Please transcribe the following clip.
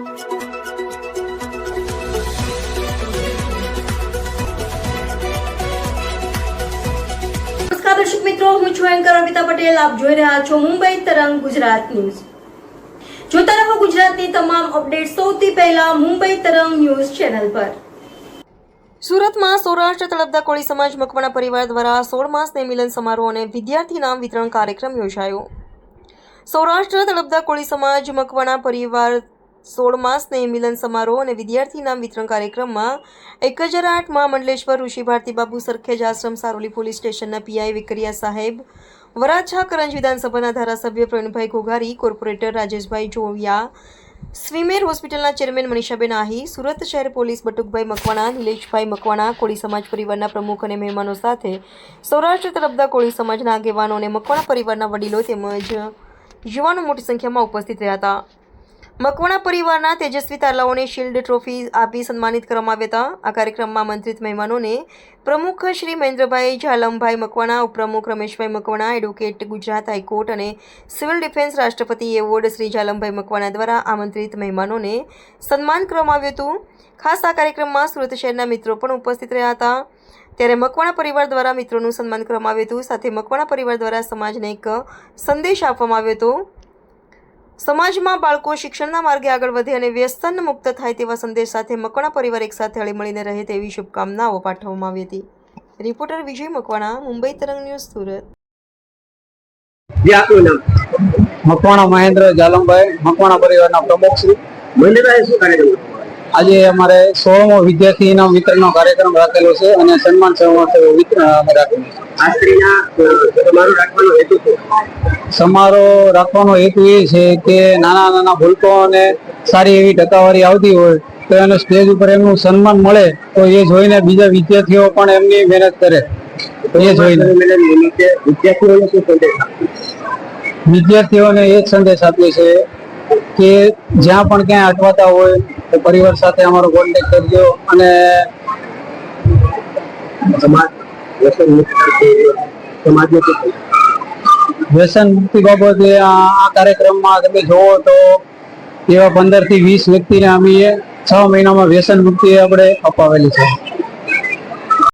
દર્શક મિત્રો, હું છું એન્કર અમિતા પટેલ. આપ જોઈ રહ્યા છો મુંબઈ તરંગ ગુજરાત ન્યૂઝ. જોતા રહો ગુજરાતની તમામ અપડેટ સૌથી પહેલા મુંબઈ તરંગ ન્યૂઝ ચેનલ પર. સુરતમાં સૌરાષ્ટ્ર તળપદા કોળી સમાજ મકવાણા પરિવાર દ્વારા સોળમા માસને મિલન સમારોહ અને વિદ્યાર્થી નામ વિતરણ કાર્યક્રમ યોજાયો. સૌરાષ્ટ્ર તળપદા કોળી સમાજ મકવાણા પરિવાર સોળમા સ્નેહ મિલન સમારોહ અને વિદ્યાર્થી નામ વિતરણ કાર્યક્રમમાં એક હજાર આઠમાં મંડલેશ્વર ઋષિ ભારતી બાબુ સરખેજ આશ્રમ સારોલી પોલીસ સ્ટેશનના પીઆઈ વિકરિયા સાહેબ, વરાછા કરંજ વિધાનસભાના ધારાસભ્ય પ્રવીણભાઈ ઘોઘારી, કોર્પોરેટર રાજેશભાઈ જોવિયા સ્વીમેર હોસ્પિટલના ચેરમેન મનીષાબેન આહી, સુરત શહેર પોલીસ બટુકભાઈ મકવાણા, નિલેશભાઈ મકવાણા, કોળી સમાજ પરિવારના પ્રમુખ અને મહેમાનો સાથે સૌરાષ્ટ્ર તરફદા કોળી સમાજના આગેવાનો અને મકવાણા પરિવારના વડીલો તેમજ યુવાનો મોટી સંખ્યામાં ઉપસ્થિત રહ્યા હતા. મકવાણા પરિવારના તેજસ્વી તાલાઓને શિલ્ડ ટ્રોફી આપી સન્માનિત કરવામાં આવ્યા હતા. આ કાર્યક્રમમાં આમંત્રિત મહેમાનોને પ્રમુખ શ્રી મહેન્દ્રભાઈ ઝાલમભાઈ મકવાણા, ઉપપ્રમુખ Rameshbhai Makwana, advocate Gujarat high court અને સિવિલ ડિફેન્સ રાષ્ટ્રપતિ એવોર્ડ શ્રી ઝાલમભાઈ મકવાણા દ્વારા આમંત્રિત મહેમાનોને સન્માન કરવામાં આવ્યું હતું. ખાસ આ કાર્યક્રમમાં સુરત શહેરના મિત્રો પણ ઉપસ્થિત રહ્યા હતા. ત્યારે મકવાણા પરિવાર દ્વારા મિત્રોનું સન્માન કરવામાં આવ્યું હતું. સાથે મકવાણા પરિવાર દ્વારા સમાજને એક સંદેશ આપવામાં આવ્યો હતો. સમાજમાં બાળકો શિક્ષણના માર્ગે આગળ વધે અને વ્યસન મુક્ત થાય તેવા સંદેશ સાથે મકવાણા પરિવાર એકસાથે હળીમળીને રહે તેવી શુભકામનાઓ પાઠવવામાં આવી હતી. રિપોર્ટર વિજય મકવાણા મુંબઈ તરંગ ન્યૂઝ સુરત. જે આપનું નામ? મકવાણા મહેન્દ્ર જાલમભાઈ મકવાણા પરિવારના પ્રમુખ શ્રી. મંદિરભાઈ શું કાર્યક્રમ? આજે અમારે સોળમો વિદ્યાર્થી ઇનામ વિતરણનો કાર્યક્રમ રાખેલો છે અને સન્માન સમારોહ રાખેલું છે સમારોહ રાખવાનો હેતુ એ છે કે નાના નાના ભૂલકોને સારી એવી ટકાવારી આવતી હોય તો એને સ્ટેજ ઉપર એમનું સન્માન મળે તો એ જોઈને બીજા વિદ્યાર્થીઓ પણ એમની મહેનત કરે. એ જોઈને. વિદ્યાર્થીઓને શું સંદેશ? વિદ્યાર્થીઓને એ જ સંદેશ આપીએ છે કે જ્યાં પણ ક્યાંય અટવાતા હોય તો પરિવાર સાથે અમારો કોન્ટેક્ટ કરજો અને વ્યસન મુક્ત બાબતે આ કાર્યક્રમમાં તમે જોવો તો એવા પંદરથી વીસ વ્યક્તિને અમે છ મહિનામાં વ્યસન મુક્તિ આપણે અપાવેલી છે.